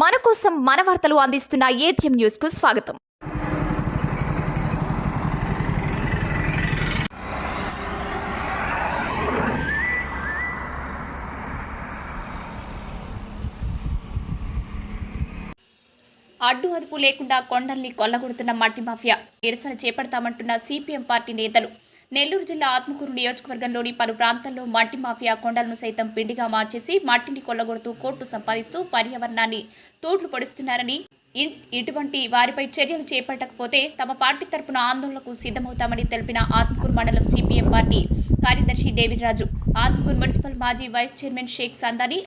మన కోసం మన వార్తలు అందిస్తున్న ఏటీఎం న్యూస్కు స్వాగతం. అడ్డు అదుపు లేకుండా కొండల్ని కొల్లగొడుతున్న మట్టి మాఫియా నిరసన చేపడతామంటున్న సిపిఎం పార్టీ నేతలు. నెల్లూరు జిల్లా ఆత్మకూరు నియోజకవర్గంలోని పలు ప్రాంతాల్లో మట్టి మాఫియా కొండలను సైతం పిండిగా మార్చేసి మట్టిని కొల్లగొడుతూ కోర్టు సంపాదిస్తూ పర్యావరణాన్ని తోట్లు పొడుస్తున్నారని ఇటువంటి వారిపై చర్యలు చేపట్టకపోతే తమ పార్టీ తరపున ఆందోళనకు సిద్ధమవుతామని తెలిపిన ఆత్మకూరు మండలం సిపిఎం పార్టీ కార్యదర్శి డేవిడ్ రాజు ఆత్మకూరు మున్సిపల్ మాజీ vice chairman Sheikh Sandani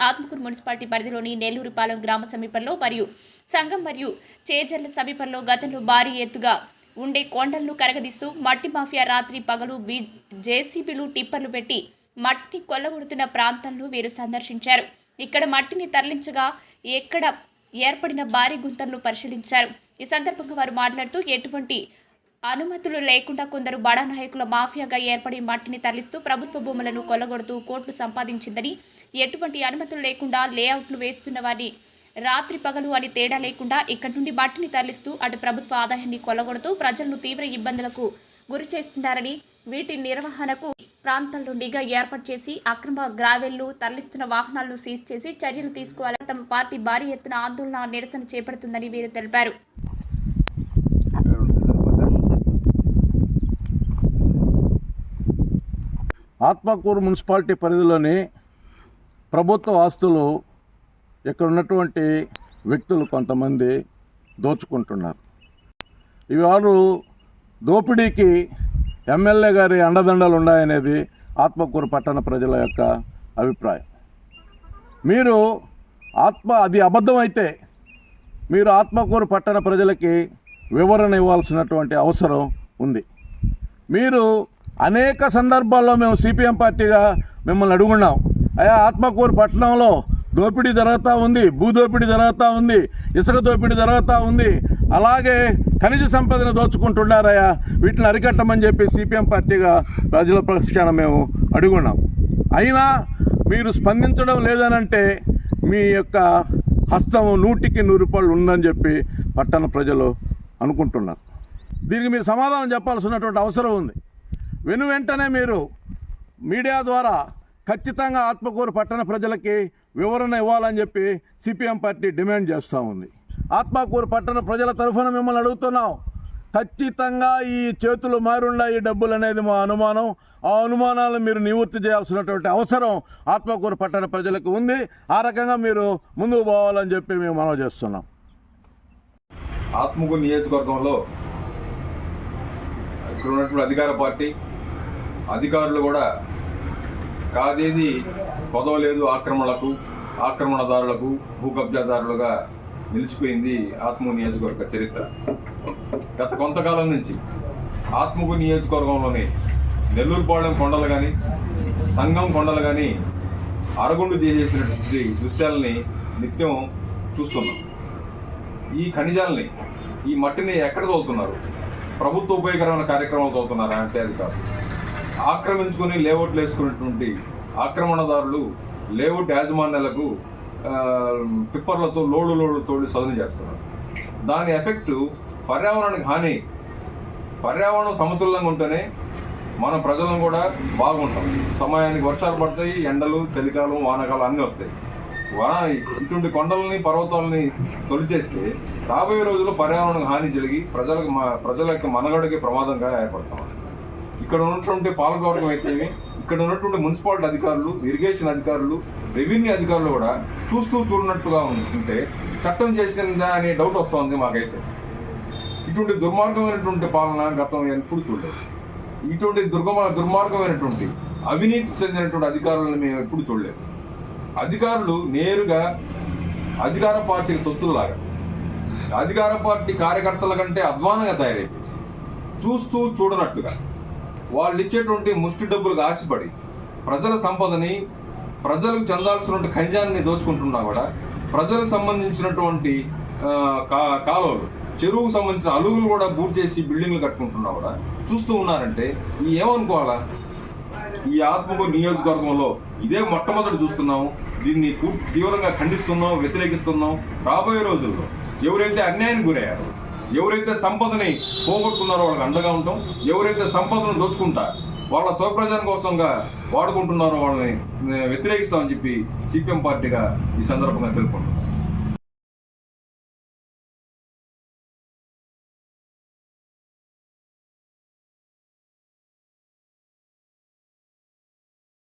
Atmakur municipality పరిధిలోని నెల్లూరుపాలెం గ్రామ సమీపంలో మరియు సంఘం మరియు చేజర్ల సమీపంలో గతంలో భారీ ఎత్తుగా ఉండే కొండలను కరగదీస్తూ మట్టి మాఫియా రాత్రి పగలు బీ జేసీబీలు టిప్పర్లు పెట్టి మట్టిని కొల్లగొడుతున్న ప్రాంతాలను వీరు సందర్శించారు. ఇక్కడ మట్టిని తరలించగా ఎక్కడ ఏర్పడిన భారీ గుంతలను పరిశీలించారు. ఈ సందర్భంగా వారు మాట్లాడుతూ ఎటువంటి అనుమతులు లేకుండా కొందరు బడా నాయకుల మాఫియాగా ఏర్పడి మట్టిని తరలిస్తూ ప్రభుత్వ భూములను కొల్లగొడుతూ కోట్లు సంపాదించిందని ఎటువంటి అనుమతులు లేకుండా లేఅవుట్లు వేస్తున్న వారిని రాత్రి పగలు అని తేడా లేకుండా ఇక్కడి నుండి మట్టిని తరలిస్తూ అటు ప్రభుత్వ ఆదాయాన్ని కొలగొడుతూ ప్రజలను తీవ్ర ఇబ్బందులకు గురి చేస్తున్నారని వీటి నిర్వహణకు ప్రాంతాల్లో నిఘా ఏర్పాటు చేసి అక్రమ గ్రావెళ్ళు తరలిస్తున్న వాహనాలను సీజ్ చేసి చర్యలు తీసుకోవాలని తమ పార్టీ భారీ ఎత్తున ఆందోళన నిరసన చేపడుతుందని వీరు తెలిపారు. ఆత్మకూరు మున్సిపాలిటీ పరిధిలోని ప్రభుత్వ ఆస్తులు ఇక్కడ ఉన్నటువంటి వ్యక్తులు కొంతమంది దోచుకుంటున్నారు. ఇవి వారు దోపిడీకి ఎమ్మెల్యే గారి అండదండలు ఉన్నాయనేది ఆత్మకూరు పట్టణ ప్రజల యొక్క అభిప్రాయం. మీరు ఆత్మ అది అబద్ధమైతే మీరు ఆత్మకూరు పట్టణ ప్రజలకి వివరణ ఇవ్వాల్సినటువంటి అవసరం ఉంది. మీరు అనేక సందర్భాల్లో మేము సిపిఎం పార్టీగా మిమ్మల్ని అడుగున్నాం. అయ్యా ఆత్మకూరు పట్టణంలో దోపిడీ జరుగుతూ ఉంది భూదోపిడీ జరుగుతూ ఉంది ఇసుక దోపిడీ జరుగుతూ ఉంది. అలాగే ఖనిజ సంపదను దోచుకుంటున్నారయ్యా. వీటిని అరికట్టమని చెప్పి సిపిఎం పార్టీగా ప్రజల పక్షాన మేము అడుగున్నాం. అయినా మీరు స్పందించడం లేదనంటే మీ యొక్క హస్తం నూటికి నూరు రూపాయలు ఉందని చెప్పి పట్టణ ప్రజలు అనుకుంటున్నారు. దీనికి మీరు సమాధానం చెప్పాల్సినటువంటి అవసరం ఉంది. వెను వెంటనే మీరు మీడియా ద్వారా ఖచ్చితంగా ఆత్మకూరు పట్టణ ప్రజలకి వివరణ ఇవ్వాలని చెప్పి సిపిఎం పార్టీ డిమాండ్ చేస్తూ ఉంది. ఆత్మకూరు పట్టణ ప్రజల తరఫున మిమ్మల్ని అడుగుతున్నాం. ఖచ్చితంగా ఈ చేతులు మారుండా ఈ డబ్బులు అనేది మా అనుమానం. ఆ అనుమానాలను మీరు నివృత్తి చేయాల్సినటువంటి అవసరం ఆత్మకూరు పట్టణ ప్రజలకు ఉంది. ఆ రకంగా మీరు ముందుకు పోవాలని చెప్పి మేము మనవి చేస్తున్నాం. ఆత్మకూరు నియోజకవర్గంలో ఇక్కడ ఉన్నటువంటి అధికార పార్టీ అధికారులు కూడా కాదేది? కొదవలేదు ఆక్రమణలకు ఆక్రమణదారులకు భూ కబ్జాదారులుగా నిలిచిపోయింది ఆత్మకూరు నియోజకవర్గ చరిత్ర. గత కొంతకాలం నుంచి ఆత్మకూరు నియోజకవర్గంలోని నెల్లూరుపాళెం కొండలు కానీ సంగం కొండలు కానీ అరగుండు చేసేసినటువంటి దృశ్యాలని నిత్యం చూస్తున్నాం. ఈ ఖనిజాలని ఈ మట్టిని ఎక్కడ తోలుతున్నారు? ప్రభుత్వ ఉపయోగకరమైన కార్యక్రమాలు తోలుతున్నారా అంటే అది కాదు. ఆక్రమించుకుని లేఅవుట్లు వేసుకున్నటువంటి ఆక్రమణదారులు లేఅవుట్ యాజమాన్యాలకు టిప్పర్లతో లోడు లోడు తోడు సదును చేస్తున్నారు. దాని ఎఫెక్టు పర్యావరణానికి హాని. పర్యావరణం సమతుల్యంగా ఉంటేనే మన ప్రజలను కూడా బాగుంటాం. సమయానికి వర్షాలు పడతాయి ఎండలు చలికాలం వానకాలం అన్నీ వస్తాయి. వా ఇటువంటి కొండలని పర్వతాలని తొలిచేస్తే రాబోయే రోజుల్లో పర్యావరణకు హాని జరిగి ప్రజలకు మా ప్రజల యొక్క మనగడకి ప్రమాదంగా ఏర్పడతాం. ఇక్కడ ఉన్నటువంటి పాలకవర్గం అయితేమి ఇక్కడ ఉన్నటువంటి మున్సిపాలిటీ అధికారులు ఇరిగేషన్ అధికారులు రెవెన్యూ అధికారులు కూడా చూస్తూ చూడనట్టుగా ఉంటే చట్టం చేసిందా అనే డౌట్ వస్తుంది మాకైతే. ఇటువంటి దుర్మార్గమైనటువంటి పాలన గతం ఎప్పుడు చూడలేదు. ఇటువంటి దుర్గమ దుర్మార్గమైనటువంటి అవినీతి చెందినటువంటి అధికారులను మేము ఎప్పుడు చూడలేదు. అధికారులు నేరుగా అధికార పార్టీకి తొత్తుల్లాగా అధికార పార్టీ కార్యకర్తల కంటే అధ్వానంగా తయారైపోయింది చూస్తూ చూడనట్టుగా. వాళ్ళు ఇచ్చేటువంటి ముష్టి డబ్బులకు ఆశపడి ప్రజల సంపదని ప్రజలకు చెందాల్సినటువంటి ఖనిజాన్ని దోచుకుంటున్నా కూడా ప్రజలకు సంబంధించినటువంటి కా- కాలువలు చెరువుకు సంబంధించిన అలుగులు కూడా బూట్ చేసి బిల్డింగ్లు కట్టుకుంటున్నా కూడా చూస్తూ ఉన్నారంటే ఈ ఏమనుకోవాలా? ఈ ఆత్మకూరు నియోజకవర్గంలో ఇదే మొట్టమొదటి చూస్తున్నాము దీన్ని తీవ్రంగా ఖండిస్తున్నాం వ్యతిరేకిస్తున్నాం రాబోయే రోజుల్లో. ఎవరైతే అన్యాయానికి గురయ్యారు ఎవరైతే సంపదని పోగొట్టుకున్నారో వాళ్ళకి అండగా ఉంటాం. ఎవరైతే సంపదను దోచుకుంటా వాళ్ళ స్వప్రయోజనం కోసంగా వాడుకుంటున్నారో వాళ్ళని వ్యతిరేకిస్తామని చెప్పి సిపిఎం పార్టీగా ఈ సందర్భంగా తెలుపుకుంటున్నాం.